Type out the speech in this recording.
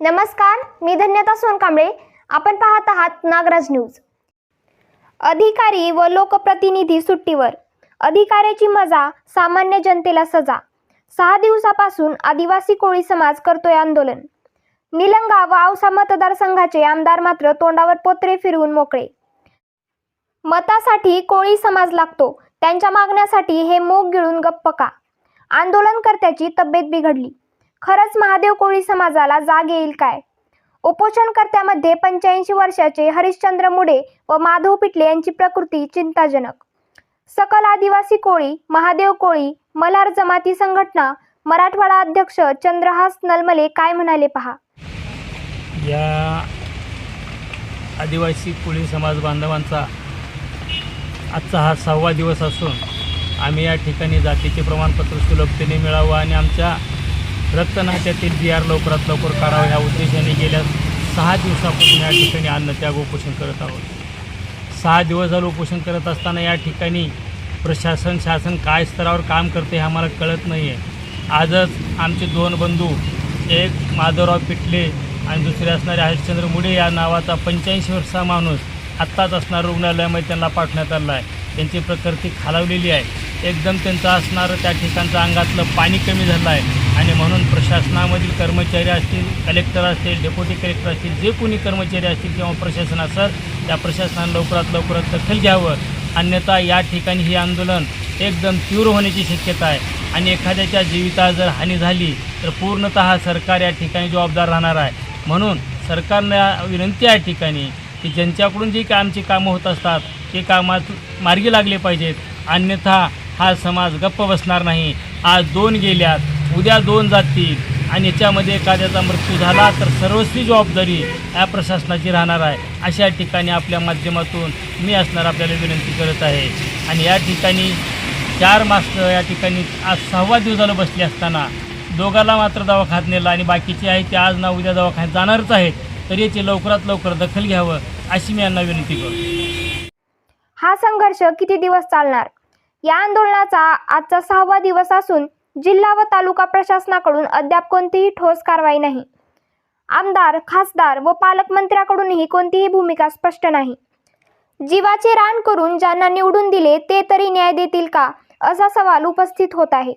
नमस्कार मी धन्यता सोनकांबळे. आपण पाहत आहात नागराज न्यूज. अधिकारी व लोकप्रतिनिधी सुट्टीवर. अधिकाऱ्याची मजा सामान्य जनतेला सजा. सहा दिवसापासून आदिवासी कोळी समाज करतोय आंदोलन. निलंगा व औसा मतदारसंघाचे आमदार मात्र तोंडावर पोत्रे फिरवून मोकळे. मतासाठी कोळी समाज लागतो त्यांच्या मागण्यासाठी हे मूग गिळून गप्प का? आंदोलनकर्त्याची तब्येत बिघडली. खरंच महादेव कोळी समाजाला जाग येईल काय? उपोषणकर्त्यामध्ये पंच्याऐंशी वर्षाचे हरिश्चंद्र मुडे व माधव पिटले यांची प्रकृती चिंताजनक. सकल आदिवासी कोळी महादेव कोळी मलार जमाती संघटना मराठवाडा अध्यक्ष चंद्रहास नलमले काय म्हणाले पहा? या आदिवासी कोळी समाज बांधवांचा आजचा हा सहावा दिवस असून आम्ही या ठिकाणी जातीचे प्रमाणपत्र सुलभतेने मिळावं आणि आमच्या रक्तनाट्यातील बी आर लवकरात लवकर काढावं ह्या उद्देशाने गेल्या सहा दिवसापासून या ठिकाणी अन्नत्याग उपोषण करत आहोत. सहा दिवस झालं उपोषण करत असताना या ठिकाणी प्रशासन शासन काय स्तरावर काम करते हे आम्हाला कळत नाही आहे आजच आमचे दोन बंधू एक माधवराव पिटले आणि दुसरे असणारे हरिश्चंद्र मुडे या नावाचा पंच्याऐंशी वर्षाचा माणूस आत्ताच असणारा रुग्णालयामध्ये त्यांना पाठवण्यात आला आहे. त्यांची प्रकृती खालावलेली आहे. एकदम त्यांचं असणारं त्या ठिकाणचं अंगातलं पाणी कमी झालं आहे. आणि म्हणून प्रशासनामधील कर्मचारी असतील कलेक्टर असतील डेप्युटी कलेक्टर असतील जे कोणी कर्मचारी असतील किंवा प्रशासन असेल त्या प्रशासनानं लवकरात लवकरात दखल घ्यावं. अन्यथा या ठिकाणी हे आंदोलन एकदम तीव्र होण्याची शक्यता आहे. आणि एखाद्याच्या जीविता जर हानी झाली तर पूर्णतः सरकार या ठिकाणी जबाबदार राहणार आहे. म्हणून सरकारनं विनंती आहे या ठिकाणी की ज्यांच्याकडून जी काय आमची कामं होत असतात ते कामात मार्गी लागले पाहिजेत. अन्यथा हा समाज गप्प बसणार नाही. आज दोन गेल्यात उद्या दोन जातील. आणि याच्यामध्ये एखाद्याचा मृत्यू झाला तर सर्वस्वी जबाबदारी या प्रशासनाची राहणार आहे. अशा ठिकाणी आपल्या माध्यमातून मी असणार आपल्याला विनंती करत आहे. आणि या ठिकाणी चार मास्टर या ठिकाणी आज सहावा दिवस झालं बसले असताना दोघाला मात्र दवाखान्यात नेलं आणि बाकीचे आहे ते आज ना उद्या दवाखान्यात जाणारच आहेत. तर याची लवकरात लवकर दखल घ्यावं अशी मी यांना विनंती करतो. हा संघर्ष किती दिवस चालणार? या आंदोलनाचा आजचा सहावा दिवस असून जिल्हा व तालुका प्रशासनाकडून अद्याप कोणतीही ठोस कारवाई नाही. आमदार खासदार व पालकमंत्र्याकडूनही कोणतीही भूमिका स्पष्ट नाही. जीवाचे रान करून ज्यांना निवडून दिले ते तरी न्याय देतील का? असा सवाल उपस्थित होत आहे.